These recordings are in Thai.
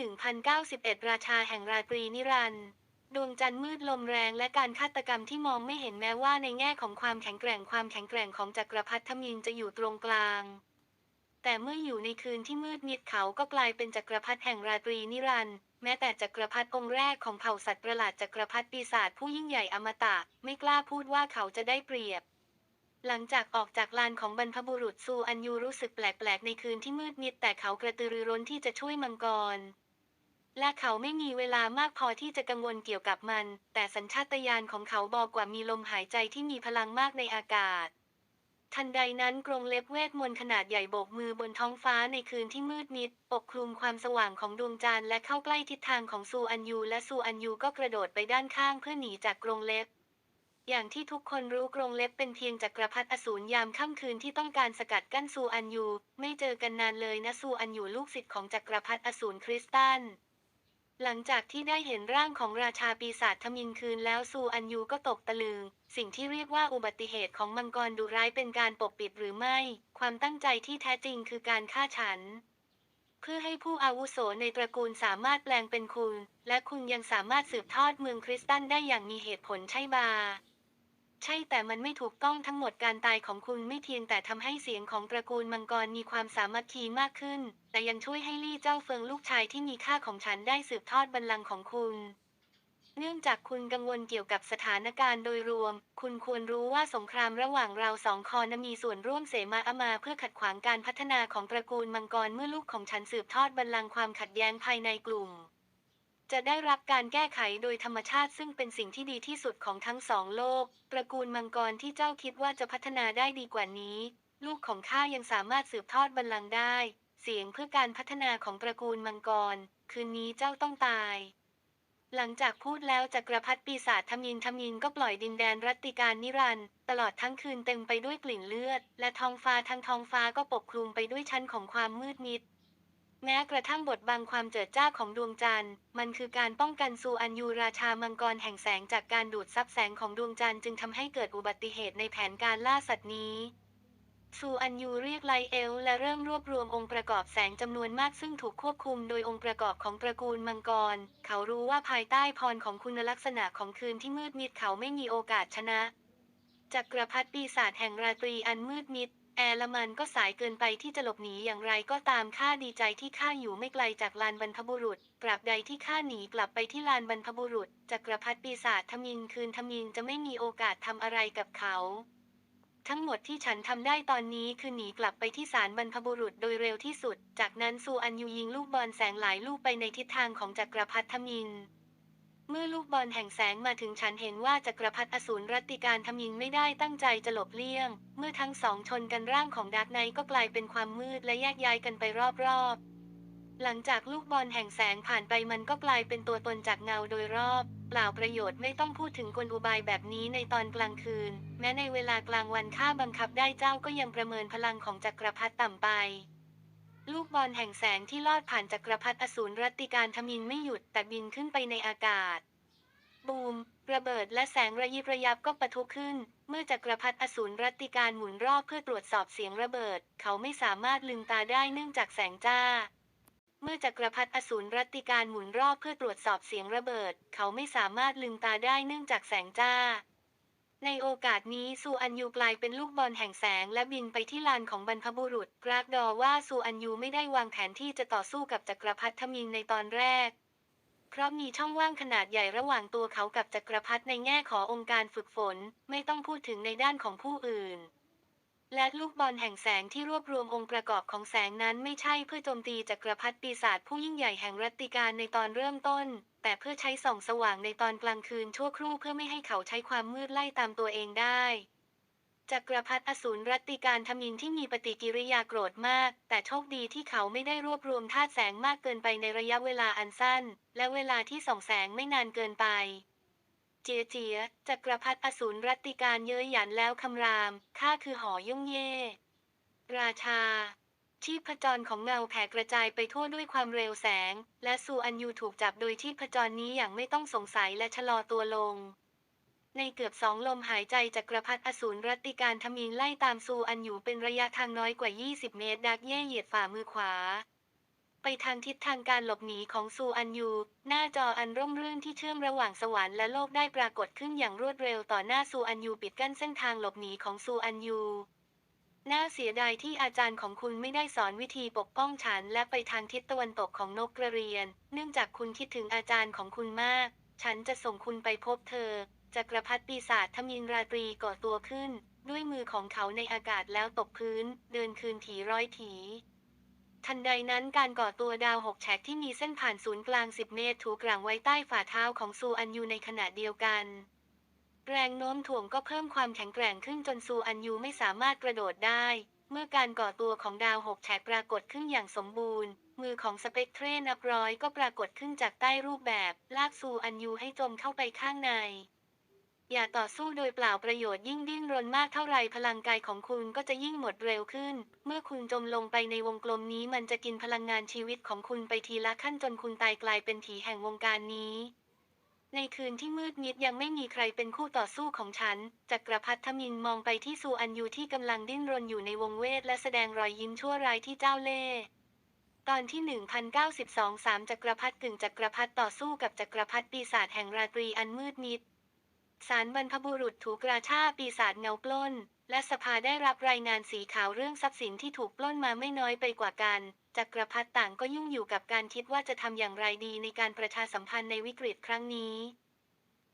1091 ราชาแห่งราตรีนิรันดร์ดวงจันทร์มืดลมแรงและการฆาตกรรมที่มองไม่เห็นแม้ว่าในแง่ของความแข็งแกร่งความแข็งแกร่งของจักรพรรดิทมินจะอยู่ตรงกลาง แต่เมื่ออยู่ในคืนที่มืดมิดเขาก็กลายเป็นจักรพรรดิแห่งราตรีนิรันดร์แม้แต่จักรพรรดิองค์แรกของเผ่าสัตว์ประหลาดจักรพรรดิปีศาจผู้ยิ่งใหญ่อมตะ ไม่กล้าพูดว่าเขาจะได้เปรียบ หลังจากออกจากลานของบรรพบุรุษซูอันยูรู้สึกแปลกๆในคืนที่มืดมิดแต่เขากระตือรือร้นที่จะช่วยมังกร และเขาไม่มีเวลามากพอที่จะกังวลเกี่ยวกับมัน แต่สัญชาตญาณของเขาบอกกว่ามีลมหายใจที่มีพลังมากในอากาศ ทันใดนั้นกรงเล็บเวทมนต์ขนาดใหญ่โบกมือบนท้องฟ้าในคืนที่มืดมิด ปกคลุมความสว่างของดวงจันทร์และเข้าใกล้ทิศทางของซูอันยู และซูอันยูก็กระโดดไปด้านข้างเพื่อหนีจากกรงเล็บอย่างที่ทุกคนรู้กรงเล็บเป็นเพียงจักรพรรดิอสูรยามค่ำคืนที่ต้องการสกัดกั้นซูอันยู ไม่เจอกันนานเลยนะซูอันยูลูกศิษย์ของจักรพรรดิอสูรคริสตัล หลังจากที่ได้เห็นร่างของราชาปีศาจทมินคืนแล้วซูอันยูก็ตกตะลึง สิ่งที่เรียกว่าอุบัติเหตุของมังกรดุร้ายเป็นการปกปิดหรือไม่ ความตั้งใจที่แท้จริงคือการฆ่าฉัน เพื่อให้ผู้อาวุโสในตระกูลสามารถแปลงเป็นคุณ และคุณยังสามารถสืบทอดเมืองคริสตันได้อย่างมีเหตุผลใช่บา ใช่แต่มันไม่ถูกต้องทั้งหมดการตายของคุณไม่เพียงแต่ทำให้เสียงของตระกูลมังกรมีความสามัคคีมากขึ้น แต่ยังช่วยให้ลี่เจ้าเฟิงลูกชายที่มีค่าของฉันได้สืบทอดบัลลังก์ของคุณเนื่องจากคุณกังวลเกี่ยวกับสถานการณ์โดยรวม คุณควรรู้ว่าสงครามระหว่างเราสองคอนมีส่วนร่วมเสมาอามาเพื่อขัดขวางการพัฒนาของตระกูลมังกรเมื่อลูกของฉันสืบทอดบัลลังก์ความขัดแย้งภายในกลุ่ม จะได้รับการแก้ไขโดยธรรมชาติซึ่งเป็นสิ่งที่ดีที่สุดของทั้งสองโลก ตระกูลมังกรที่เจ้าคิดว่าจะพัฒนาได้ดีกว่านี้ ลูกของข้ายังสามารถสืบทอดบัลลังก์ได้ เสียงเพื่อการพัฒนาของตระกูลมังกร คืนนี้เจ้าต้องตายหลังจากพูดแล้วจักรพรรดิปีศาจทมินทมินก็ปล่อยดินแดนรัตติการนิรันด์ตลอดทั้งคืนเต็มไปด้วยกลิ่นเลือด และท้องฟ้าทั้งท้องฟ้าก็ปกคลุมไปด้วยชั้นของความมืดมิด แม้กระทั่งบทบังความเจิดจ้าของดวงจันทร์ มันคือการป้องกันซูอันยูราชามังกรแห่งแสงจากการดูดซับแสงของดวงจันทร์จึงทำให้เกิดอุบัติเหตุในแผนการล่าสัตว์นี้ซูอันยูเรียกไลเอล และเริ่มรวบรวมองค์ประกอบแสงจำนวนมากซึ่งถูกควบคุมโดยองค์ประกอบของตระกูลมังกร เขารู้ว่าภายใต้พรของคุณลักษณะของคืนที่มืดมิดเขาไม่มีโอกาสชนะจักรพรรดิปีศาจแห่งราตรีอันมืดมิด แอร์ละมันก็สายเกินไปที่จะหลบหนีอย่างไรก็ตามข้าดีใจที่ข้าอยู่ไม่ไกลจากลานบรรพบุรุษตราบใดที่ข้าหนีกลับไปที่ลานบรรพบุรุษจักรพรรดิปีศาจทมินคืนทมินจะไม่มีโอกาสทำอะไรกับเขา ทั้งหมดที่ฉันทำได้ตอนนี้คือหนีกลับไปที่ศาลบรรพบุรุษโดยเร็วที่สุด จากนั้นซูอันยูยิงลูกบอลแสงหลายลูกไปในทิศทางของจักรพรรดิทมิน เมื่อลูกบอลแห่งแสงมาถึงฉันเห็นว่าจักรพรรดิอสูรรัติการทมินไม่ได้ตั้งใจจะหลบเลี่ยง เมื่อทั้งสองชนกันร่างของดักไนก็กลายเป็นความมืดและแยกย้ายกันไปรอบๆ หลังจากลูกบอลแห่งแสงผ่านไปมันก็กลายเป็นตัวตนจากเงาโดยรอบ เปล่าประโยชน์ไม่ต้องพูดถึงกลอุบายแบบนี้ในตอนกลางคืน แม้ในเวลากลางวันข้าบังคับได้เจ้าก็ยังประเมินพลังของจักรพรรดิต่ำไป ลูกบอลแห่งแสงที่ลอดผ่านจักรพรรดิอสูรรัติการทมินไม่หยุดแต่บินขึ้นไปในอากาศ บูม ระเบิดและแสงระยิบระยับก็ปะทุขึ้น เมื่อจักรพรรดิอสูรรัติการหมุนรอบเพื่อตรวจสอบเสียงระเบิด เขาไม่สามารถลืมตาได้เนื่องจากแสงจ้า เมื่อจักรพรรดิอสูรรัติการหมุนรอบเพื่อตรวจสอบเสียงระเบิด เขาไม่สามารถลืมตาได้เนื่องจากแสงจ้า ในโอกาสนี้ซูอันยูกลายเป็นลูกบอลแห่งแสงและบินไปที่ลานของบรรพบุรุษกรากดอว่าซูอันยูไม่ได้วางแผนที่จะต่อสู้กับจักรพรรดิทมิงในตอนแรก เพราะมีช่องว่างขนาดใหญ่ระหว่างตัวเขากับจักรพรรดิในแง่ขององค์การฝึกฝน ไม่ต้องพูดถึงในด้านของผู้อื่น และลูกบอลแห่งแสงที่รวบรวมองค์ประกอบของแสงนั้นไม่ใช่เพื่อโจมตีจักรพรรดิปีศาจผู้ยิ่งใหญ่แห่งรัตติการในตอนเริ่มต้น แต่เพื่อใช้ส่องสว่างในตอนกลางคืนชั่วครู่เพื่อไม่ให้เขาใช้ความมืดไล่ตามตัวเองได้จักรพรรดิอสูรรัตติการทมินที่มีปฏิกิริยาโกรธมาก แต่โชคดีที่เขาไม่ได้รวบรวมธาตุแสงมากเกินไปในระยะเวลาอันสั้น และเวลาที่ส่องแสงไม่นานเกินไป เจียเจียจักรพรรดิอสูรรัติการเย้ยหยันแล้วคำราม ข้าคือหอย่งเย่ ราชาชีพจรของเงาแผ่กระจายไปทั่วด้วยความเร็วแสง และซูอันยูถูกจับโดยชีพจรนี้อย่างไม่ต้องสงสัยและชะลอตัวลง ในเกือบสองลมหายใจจักรพรรดิอสูรรัติการทมินไล่ตามซูอันยูเป็นระยะทางน้อยกว่า 20 เมตร ดักเย่เหยียดฝ่ามือขวา ไปทางทิศทางการหลบหนีของซูอันยู หน้าจออันร่มรื่นที่เชื่อมระหว่างสวรรค์และโลกได้ปรากฏขึ้นอย่างรวดเร็วต่อหน้าซูอันยูปิดกั้นเส้นทางหลบหนีของซูอันยูน่าเสียดายที่อาจารย์ของคุณไม่ได้สอนวิธีปกป้องฉัน และไปทางทิศตะวันตกของนกกระเรียน เนื่องจากคุณคิดถึงอาจารย์ของคุณมาก ฉันจะส่งคุณไปพบเธอจักรพรรดิปีศาจทมินราตรีก่อตัวขึ้น ด้วยมือของเขาในอากาศแล้วตกพื้น เดินคืนถีร้อยถี ทันใดนั้นการก่อตัวดาวหกแฉกที่มีเส้นผ่านศูนย์กลาง 10 เมตรถูกกลางไว้ใต้ฝ่าเท้าของซูอันยูในขณะเดียวกัน แรงโน้มถ่วงก็เพิ่มความแข็งแกร่งขึ้นจนซูอันยูไม่สามารถกระโดดได้ เมื่อการก่อตัวของดาวหกแฉกปรากฏขึ้นอย่างสมบูรณ์ มือของสเปกเทรนับร้อยก็ปรากฏขึ้นจากใต้รูปแบบ ลากซูอันยูให้จมเข้าไปข้างใน อย่าต่อสู้โดยเปล่าประโยชน์ยิ่งดิ้นรนมากเท่าไรพลังกายของคุณก็จะยิ่งหมดเร็วขึ้น เมื่อคุณจมลงไปในวงกลมนี้มันจะกินพลังงานชีวิตของคุณไปทีละขั้นจนคุณตายกลายเป็นผีแห่งวงการนี้ ในคืนที่มืดมิดยังไม่มีใครเป็นคู่ต่อสู้ของฉัน จักรพรรดิทมินมองไปที่ซูอันยูที่กำลังดิ้นรนอยู่ในวงเวทและแสดงรอยยิ้มชั่วร้ายที่เจ้าเล่ตอนที่ 1092 3จักรพรรดิกึ่งจักรพรรดิต่อสู้กับจักรพรรดิปีศาจแห่งราตรีอันมืดมิด สารบรรพบุรุษถูกกราชาปีศาจเงาปล้น และสภาได้รับรายงานสีขาวเรื่องทรัพย์สินที่ถูกปล้นมาไม่น้อยไปกว่ากันจักรพรรดิต่างก็ยุ่งอยู่กับการคิดว่าจะทำอย่างไรดีในการประชาสัมพันธ์ในวิกฤตครั้งนี้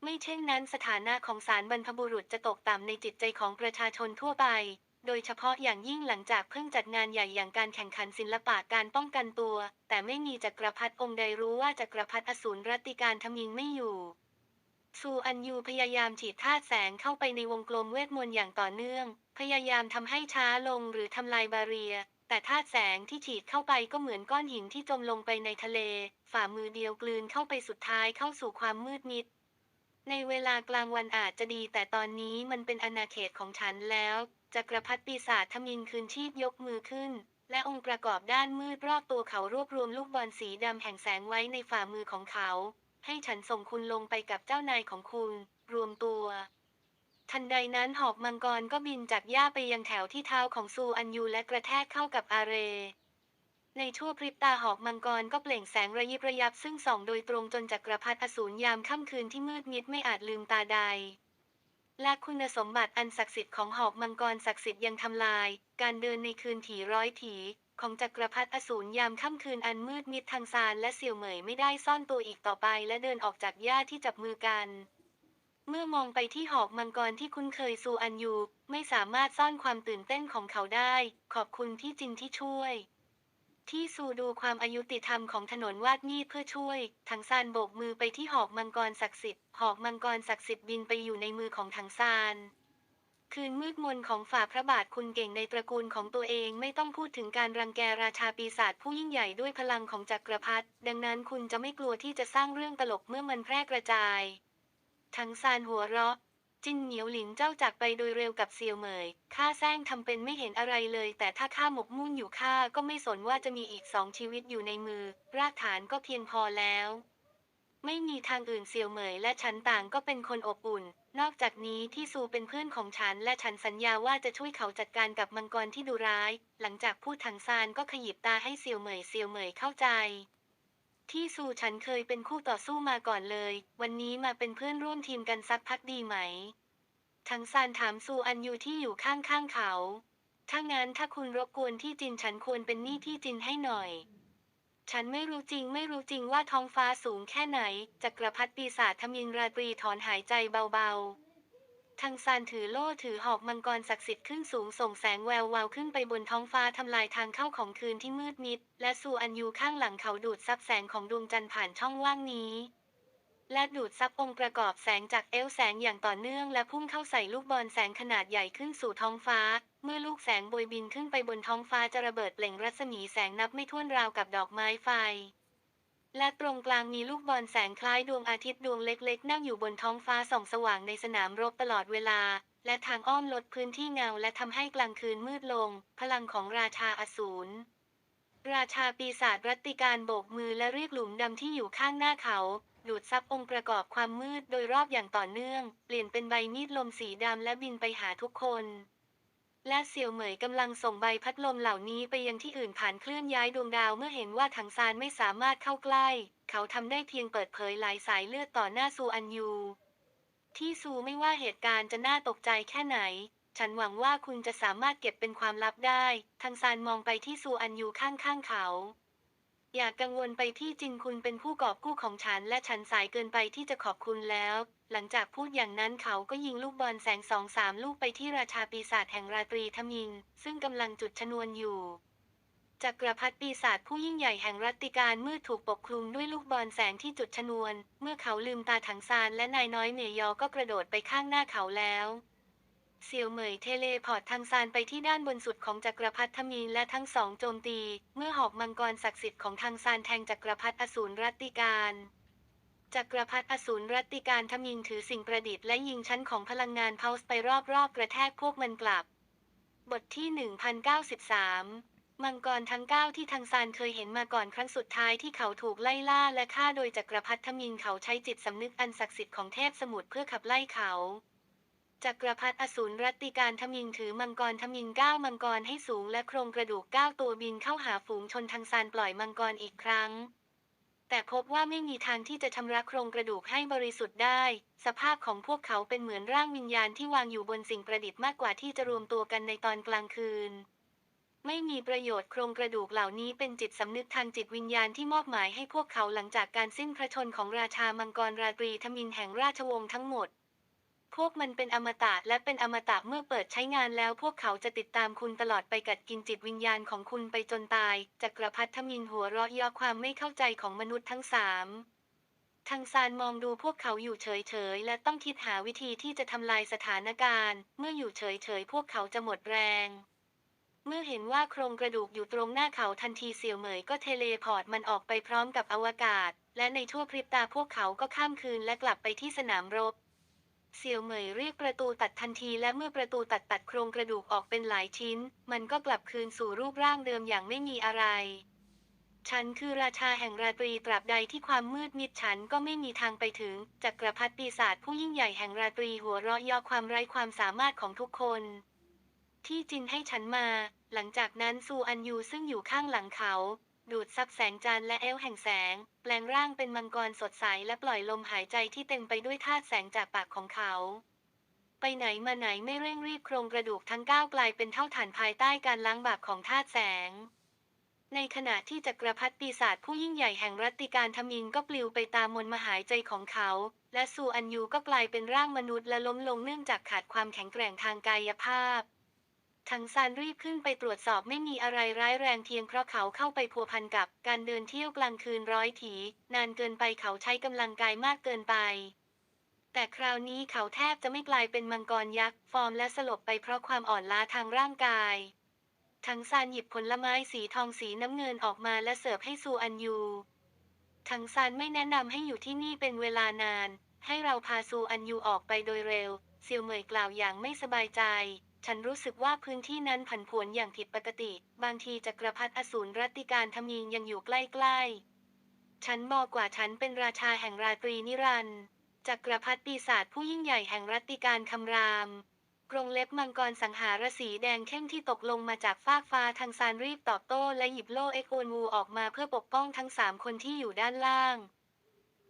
ไม่เช่นนั้นสถานะของสารบรรพบุรุษจะตกต่ำในจิตใจของประชาชนทั่วไป โดยเฉพาะอย่างยิ่งหลังจากเพิ่งจัดงานใหญ่อย่างการแข่งขันศิลปะการป้องกันตัว แต่ไม่มีจักรพรรดิองค์ใดรู้ว่าจักรพรรดิอสูรรัติการทมินไม่อยู่ ซูอันยูพยายามฉีดธาตุแสงเข้าไปในวงกลมเวทมนต์อย่างต่อเนื่อง พยายามทำให้ช้าลงหรือทำลายบาเรีย แต่ธาตุแสงที่ฉีดเข้าไปก็เหมือนก้อนหินที่จมลงไปในทะเล ฝ่ามือเดียวกลืนเข้าไปสุดท้ายเข้าสู่ความมืดมิด ในเวลากลางวันอาจจะดีแต่ตอนนี้มันเป็นอาณาเขตของฉันแล้วจักรพรรดิปีศาจทมินคืนชีพยกมือขึ้น และองค์ประกอบด้านมืดรอบตัวเขารวบรวมลูกบอลสีดำแห่งแสงไว้ในฝ่ามือของเขา ให้ฉันส่งคุณลงไปกับเจ้านายของคุณ รวมตัว ทันใดนั้นหอกมังกรก็บินจากหญ้าไปยังแถวที่เท้าของซูอันยูและกระแทกเข้ากับอาเร ในชั่วพริบตาหอกมังกรก็เปล่งแสงระยิบระยับซึ่งส่องโดยตรงจนจักรพรรดิอสูรยามค่ำคืนที่มืดมิดไม่อาจลืมตาใด และคุณสมบัติอันศักดิ์สิทธิ์ของหอกมังกรศักดิ์สิทธิ์ยังทำลาย การเดินในคืนถีร้อยถี ของจักรพรรดิอสูรยามค่ำคืนอันมืดมิดทางซานและเสี่ยวเหมยไม่ได้ซ่อนตัวอีกต่อไป และเดินออกจากหญ้าที่จับมือกัน เมื่อมองไปที่หอกมังกรที่คุ้นเคยซูอันยูไม่สามารถซ่อนความตื่นเต้นของเขาได้ ขอบคุณที่จริงที่ช่วย ที่ซูดูความอายุติธรรมของถนนวาดมีดเพื่อช่วยถังซานโบกมือไปที่หอกมังกรศักดิ์สิทธิ์หอกมังกรศักดิ์สิทธิ์บินไปอยู่ในมือของถังซาน คืนมืดมนของฝ่าพระบาทคุณเก่งในตระกูลของตัวเองไม่ต้องพูดถึงการรังแกราชาปีศาจผู้ยิ่งใหญ่ด้วยพลังของจักรพรรดิดังนั้นคุณจะไม่กลัวที่จะสร้างเรื่องตลกเมื่อมันแพร่กระจายถังซานหัวเราะ จินเหนียวหลินเจ้าจากไปโดยเร็วกับเซียวเหมยข้าแซงทำเป็นไม่เห็นอะไรเลย แต่ถ้าข้าหมกมุ่นอยู่ข้าก็ไม่สนว่าจะมีอีกสองชีวิตอยู่ในมือ รากฐานก็เพียงพอแล้ว ไม่มีทางอื่นเซียวเหมยและฉันต่างก็เป็นคนอบอุ่น นอกจากนี้ที่ซูเป็นเพื่อนของฉันและฉันสัญญาว่าจะช่วยเขาจัดการกับมังกรที่ดุร้าย หลังจากพูดถังซานก็ขยิบตาให้เซียวเหมยเซียวเหมยเข้าใจ ที่ซูฉันเคยเป็นคู่ต่อสู้มาก่อนเลย วันนี้มาเป็นเพื่อนร่วมทีมกันสักพักดีไหมทังซานถามซูอันยูที่อยู่ข้างๆเขา ถ้างั้นถ้าคุณรบกวนที่จินฉันควรเป็นหนี้ที่จินให้หน่อย ฉันไม่รู้จริงไม่รู้จริงว่าท้องฟ้าสูงแค่ไหน จักรพรรดิปีศาจทมินราตรีถอนหายใจเบาๆทังซานถือโล่ถือหอกมังกรศักดิ์สิทธิ์ขึ้นสูงส่งแสงแวววาวขึ้นไปบนท้องฟ้าทำลายทางเข้าของคืนที่มืดมิด และซูอันยูข้างหลังเขาดูดซับแสงของดวงจันทร์ผ่านช่องว่างนี้ และดูดซับองค์ประกอบแสงจากเอลแสงอย่างต่อเนื่อง และพุ่งเข้าใส่ลูกบอลแสงขนาดใหญ่ขึ้นสู่ท้องฟ้า เมื่อลูกแสงโบยบินขึ้นไปบนท้องฟ้าจะระเบิดเปล่งรัศมีแสงนับไม่ถ้วนราวกับดอกไม้ไฟ และตรงกลางมีลูกบอลแสงคล้ายดวงอาทิตย์ดวงเล็ก ๆ นั่งอยู่บนท้องฟ้าส่องสว่างในสนามรบตลอดเวลา และทางอ้อมลดพื้นที่เงาและทำให้กลางคืนมืดลง พลังของราชาอสูรราชาปีศาจรัตติการโบกมือและเรียกหลุมดำที่อยู่ข้างหน้าเขา ดูดซับองค์ประกอบความมืดโดยรอบอย่างต่อเนื่อง เปลี่ยนเป็นใบมีดลมสีดำและบินไปหาทุกคน และเสี่ยวเหมยกำลังส่งใบพัดลมเหล่านี้ไปยังที่อื่นผ่านเคลื่อนย้ายดวงดาวเมื่อเห็นว่าถังซานไม่สามารถเข้าใกล้ เขาทำได้เพียงเปิดเผยหลายสายเลือดต่อหน้าซูอันยู ที่ซูไม่ว่าเหตุการณ์จะน่าตกใจแค่ไหน ฉันหวังว่าคุณจะสามารถเก็บเป็นความลับได้ ทังซานมองไปที่ซูอันยูข้างๆเขา อย่ากกังวลไปที่จริงคุณเป็นผู้กอบกู้ของฉัน และฉันสายเกินไปที่จะขอบคุณแล้ว หลังจากพูดอย่างนั้นเขาก็ยิงลูกบอลแสงสองสามลูกไปที่ราชาปีศาจแห่งราตรีทมินซึ่งกำลังจุดชนวนอยู่จักรพรรดิปีศาจผู้ยิ่งใหญ่แห่งรัตติการมืดถูกปกคลุมด้วยลูกบอลแสงที่จุดชนวน เมื่อเขาลืมตาถังซานและนายน้อยเมยอก็กระโดดไปข้างหน้าเขาแล้ว เสี่ยวเหมยเทเลพอร์ตทางซานไปที่ด้านบนสุดของจักรพรรดิทมินและทั้งสองโจมตี เมื่อหอกมังกรศักดิ์สิทธิ์ของทางซานแทงจักรพรรดิอสูรรัตติการจักรพรรดิอสูรรัตติการทมินถือสิ่งประดิษฐ์และยิงชั้นของพลังงานเพาส์ไปรอบๆกระแทกพวกมันกลับ บทที่ 1093 มังกรทั้งเก้าที่ทางซานเคยเห็นมาก่อนครั้งสุดท้ายที่เขาถูกไล่ล่าและฆ่าโดยจักรพรรดิทมินเขาใช้จิตสำนึกอันศักดิ์สิทธิ์ของเทพสมุทรเพื่อขับไล่เขา จักรพรรดิอสูรรัตติการทมินถือมังกรทมินเก้ามังกรให้สูงและโครงกระดูกก้าตัวบินเข้าหาฝูงชนทางซานปล่อยมังกรอีกครั้ง แต่พบว่าไม่มีทางที่จะชำระโครงกระดูกให้บริสุทธิ์ได้ สภาพของพวกเขาเป็นเหมือนร่างวิญญาณที่วางอยู่บนสิ่งประดิษฐ์มากกว่าที่จะรวมตัวกันในตอนกลางคืน ไม่มีประโยชน์โครงกระดูกเหล่านี้เป็นจิตสำนึกทางจิตวิญญาณที่มอบหมายให้พวกเขาหลังจากการสิ้นพระชนของราชามังกรราตรีทมินแห่งราชวงศ์ทั้งหมด พวกมันเป็นอมตะและเป็นอมตะเมื่อเปิดใช้งานแล้วพวกเขาจะติดตามคุณตลอดไปกัดกินจิตวิญญาณของคุณไปจนตายจักรพรรดิทมินหัวเราะยาะความไม่เข้าใจของมนุษย์ทั้งสามทางซานมองดูพวกเขาอยู่เฉยๆ และต้องคิดหาวิธีที่จะทำลายสถานการณ์ เมื่ออยู่เฉยๆ พวกเขาจะหมดแรง เมื่อเห็นว่าโครงกระดูกอยู่ตรงหน้าเขาทันทีเสี่ยวเหมยก็เทเลพอร์ตมันออกไปพร้อมกับอวกาศ และในชั่วพริบตาพวกเขาก็ข้ามคืนและกลับไปที่สนามรบ เสี่ยวเหมยเรียกประตูตัดทันทีและเมื่อประตูตัดตัดโครงกระดูกออกเป็นหลายชิ้น มันก็กลับคืนสู่รูปร่างเดิมอย่างไม่มีอะไร ฉันคือราชาแห่งราตรีตราบใดที่ความมืดมิดฉันก็ไม่มีทางไปถึงจักรพรรดิปีศาจผู้ยิ่งใหญ่แห่งราตรีหัวเราะยาะความไร้ความสามารถของทุกคน ที่จินให้ฉันมา หลังจากนั้นซูอันยูซึ่งอยู่ข้างหลังเขา ดูดซับแสงจันทร์และเอลแห่งแสง แปลงร่างเป็นมังกรสดใสและปล่อยลมหายใจที่เต็มไปด้วยธาตุแสงจากปากของเขา ไปไหนมาไหนไม่เร่งรีบโครงกระดูกทั้งเก้ากลายเป็นเท่าฐานภายใต้การล้างบาปของธาตุแสง ในขณะที่จักรพรรดิปีศาจผู้ยิ่งใหญ่แห่งรัตติการทมินก็ปลิวไปตามมนมหายใจของเขา และซูอันยูก็กลายเป็นร่างมนุษย์และล้มลงเนื่องจากขาดความแข็งแกร่งทางกายภาพ ทังซานรีบขึ้นไปตรวจสอบไม่มีอะไรร้ายแรงเพียงเพราะเขาเข้าไปพัวพันกับการเดินเที่ยวกลางคืนร้อยถี นานเกินไปเขาใช้กำลังกายมากเกินไป แต่คราวนี้เขาแทบจะไม่กลายเป็นมังกรยักษ์ ฟอร์มและสลบไปเพราะความอ่อนล้าทางร่างกายทังซานหยิบผลไม้สีทองสีน้ำเงินออกมาและเสิร์ฟให้ซูอันยูทังซานไม่แนะนำให้อยู่ที่นี่เป็นเวลานาน ให้เราพาซูอันยูออกไปโดยเร็วเซียวเหมยกล่าวอย่างไม่สบายใจ ฉันรู้สึกว่าพื้นที่นั้นผันผวนอย่างผิดปกติ บางทีจักรพรรดิอสูรรัตติการทมิงยังอยู่ใกล้ๆ ฉันบอกว่าฉันเป็นราชาแห่งราตรีนิรันดร์จักรพรรดิปีศาจผู้ยิ่งใหญ่แห่งรัตติการคำรามกรงเล็บมังกรสังหารสีแดงเข้มที่ตกลงมาจากฟากฟ้าทางซานรีบตอบโต้และหยิบโล่เอ็กโอนวูออกมาเพื่อปกป้องทั้งสามคนที่อยู่ด้านล่าง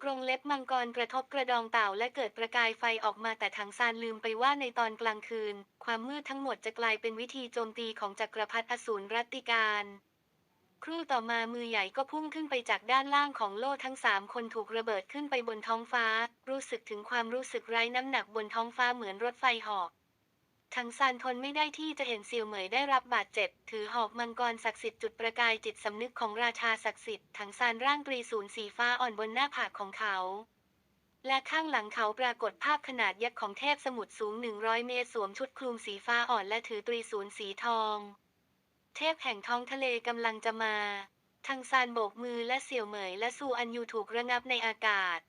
กรงเล็บมังกรกระทบกระดองเต่าและเกิดประกายไฟออกมาแต่ทางซานลืมไปว่าในตอนกลางคืน ความมืดทั้งหมดจะกลายเป็นวิธีโจมตีของจักรพรรดิอสูรรัตติการ ครู่ต่อมามือใหญ่ก็พุ่งขึ้นไปจากด้านล่างของโล่ทั้งสามคนถูกระเบิดขึ้นไปบนท้องฟ้า รู้สึกถึงความรู้สึกไร้น้ำหนักบนท้องฟ้าเหมือนรถไฟหอก ทางซานทนไม่ได้ที่จะเห็นเซียวเหมยได้รับบาดเจ็บ ถือหอกมังกรศักดิ์สิทธิ์จุดประกายจิตสำนึกของราชาศักดิ์สิทธิ์ทางซานร่างตรีศูนย์สีฟ้าอ่อนบนหน้าผากของเขา และข้างหลังเขาปรากฏภาพขนาดยักษ์ของเทพสมุทรสูง 100 เมตรสวมชุดคลุมสีฟ้าอ่อนและถือตรีศูนย์สีทอง เทพแห่งท้องทะเลกำลังจะมาทางซานโบกมือและเสี่ยวเหมยและซูอันยูถูกระงับในอากาศ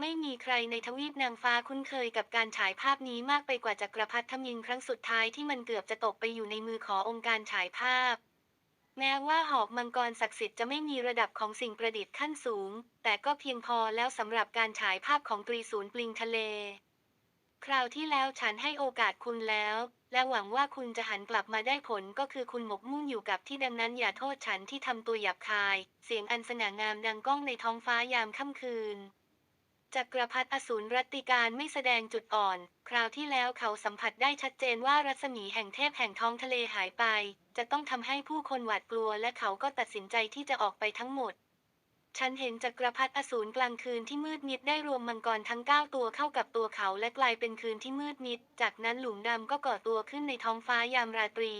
ไม่มีใครในทวีปนางฟ้าคุ้นเคยกับการฉายภาพนี้มากไปกว่าจักรพรรดิทมินครั้งสุดท้ายที่มันเกือบจะตกไปอยู่ในมือขององค์การฉายภาพ แม้ว่าหอกมังกรศักดิ์สิทธิ์จะไม่มีระดับของสิ่งประดิษฐ์ขั้นสูง แต่ก็เพียงพอแล้วสำหรับการฉายภาพของตรีศูนย์ปลิงทะเล คราวที่แล้วฉันให้โอกาสคุณแล้ว และหวังว่าคุณจะหันกลับมาได้ผลก็คือคุณหมกมุ่นอยู่กับที่ดังนั้นอย่าโทษฉันที่ทำตัวหยาบคาย เสียงอันสง่างามดังก้องในท้องฟ้ายามค่ำคืน จักรพรรดิอสูรรัติการไม่แสดงจุดอ่อน คราวที่แล้วเขาสัมผัสได้ชัดเจนว่ารัศมีแห่งเทพแห่งท้องทะเลหายไป จะต้องทำให้ผู้คนหวาดกลัวและเขาก็ตัดสินใจที่จะออกไปทั้งหมด ฉันเห็นจักรพรรดิอสูรกลางคืนที่มืดมิดได้รวมมังกรทั้งเก้าตัวเข้ากับตัวเขาและกลายเป็นคืนที่มืดมิด จากนั้นหลุมดำก็ก่อตัวขึ้นในท้องฟ้ายามราตรี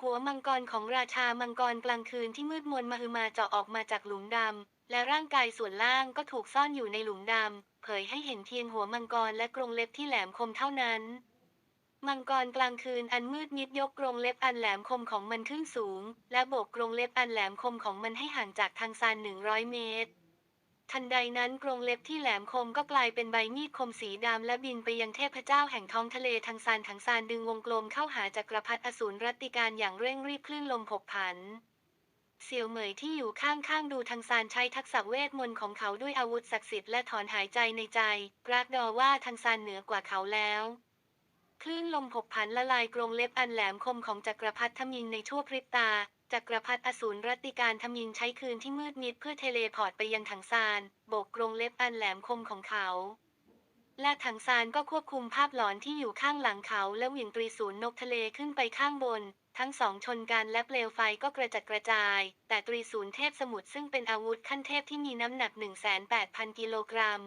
หัวมังกรของราชามังกรกลางคืนที่มืดมนมหึมาเจาะออกมาจากหลุมดำ และร่างกายส่วนล่างก็ถูกซ่อนอยู่ในหลุมดำ เผยให้เห็นเพียงหัวมังกรและกรงเล็บที่แหลมคมเท่านั้น มังกรกลางคืนอันมืดมิดยกกรงเล็บอันแหลมคมของมันขึ้นสูง และโบกกรงเล็บอันแหลมคมของมันให้ห่างจากทางซานหนึ่งร้อยเมตร ทันใดนั้นกรงเล็บที่แหลมคมก็กลายเป็นใบมีดคมสีดำและบินไปยังเทพเจ้าแห่งท้องทะเลทางซานทางซานดึงวงกลมเข้าหาจักรพรรดิอสูรรัตติการอย่างเร่งรีบคลื่นลมผกผัน เสี่ยวเหมยที่อยู่ข้างๆดูทางซานใช้ทักษะเวทมนต์ของเขาด้วยอาวุธศักดิ์สิทธิ์และถอนหายใจในใจปรากดอว่าทางซานเหนือกว่าเขาแล้ว คลื่นลมผกผันละลายกรงเล็บอันแหลมคมของจักรพรรดิทมินในชั่วพริบตา จักรพรรดิอสูรรัติการทมินใช้คืนที่มืดมิดเพื่อเทเลพอร์ตไปยังถังซานโบกกรงเล็บอันแหลมคมของเขาและถังซานก็ควบคุมภาพหลอนที่อยู่ข้างหลังเขาและเหวี่ยงตรีศูนย์นกทะเลขึ้นไปข้างบน ทั้งสองชนกันและเปลวไฟก็กระจัดกระจาย แต่ตรีศูนย์เทพสมุทรซึ่งเป็นอาวุธขั้นเทพที่มีน้ำหนัก 1,800 กิโลกรัม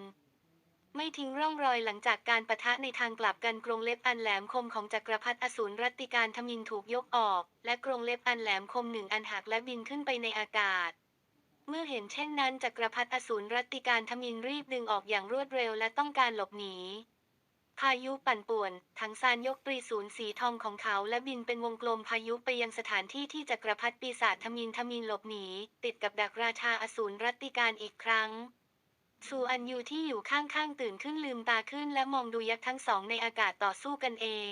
ไม่ทิ้งร่องรอยหลังจากการประทะในทางกลับกันกรงเล็บอันแหลมคมของจักรพรรดิอสูรรัตติการทมินถูกยกออก และกรงเล็บอันแหลมคมหนึ่งอันหักและบินขึ้นไปในอากาศ เมื่อเห็นเช่นนั้นจักรพรรดิอสูรรัตติการทมินรีบดึงออกอย่างรวดเร็วและต้องการหลบหนี พายุปั่นป่วน ทั้งซานยกตรีศูนย์สีทองของเขา และบินเป็นวงกลมพายุไปยังสถานที่ที่จักรพรรดิปีศาจทมินทมินหลบหนี ติดกับดักราชาอสูรรัตติการอีกครั้งซูอันยูที่อยู่ข้างๆตื่นขึ้นลืมตาขึ้นและมองดูยักษ์ทั้งสองในอากาศต่อสู้กันเอง